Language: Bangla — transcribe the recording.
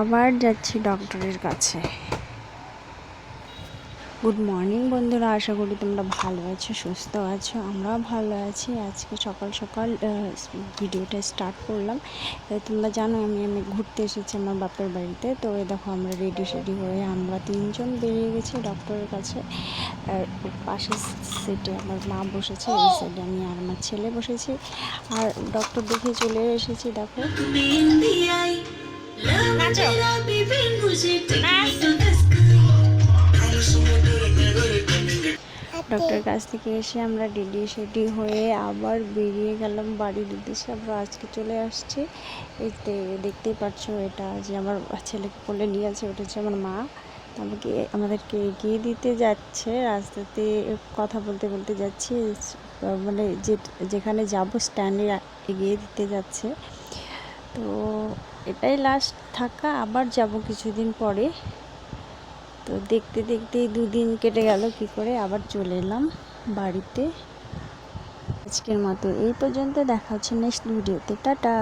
আবার যাচ্ছি ডক্টরের কাছে। গুড মর্নিং বন্ধুরা, আশা করি তোমরা ভালো আছো, সুস্থ আছো। আমরাও ভালো আছি। আজকে সকাল সকাল ভিডিওটা স্টার্ট করলাম। তোমরা জানো, আমি আমি ঘুরতে এসেছি আমার বাপের বাড়িতে। তো দেখো, আমরা রেডি সেডি হয়ে আমরা তিনজন বেরিয়ে গেছি ডক্টরের কাছে। পাশের সিটে আমার মা বসেছে, এই সাইডে আমি আর আমার ছেলে বসেছি। আর ডক্টর দেখে চলে এসেছি, দেখো। ডক্টরের কাছ থেকে এসে আমরা রেডি সেডি হয়ে আবার বেরিয়ে গেলাম বাড়ির উদ্দেশ্যে। আমরা আজকে চলে আসছি। এতে দেখতেই পাচ্ছ এটা যে আমার ছেলেকে কোলে নিয়ে আছে, ওটা হচ্ছে আমার মা। আমাকে, আমাদেরকে এগিয়ে দিতে যাচ্ছে, রাস্তাতে কথা বলতে বলতে যাচ্ছি মানে যে, যেখানে যাব স্ট্যান্ডে এগিয়ে দিতে যাচ্ছে। তো এটাই লাস্ট থাকা, আবার যাব কিছুদিন পরে। তো দেখতে দেখতেই দুদিন কেটে গেল, কি করে আবার চলে এলাম বাড়িতে। আজকের মতো এই পর্যন্ত, দেখা হচ্ছে নেক্সট ভিডিওতে টাটা!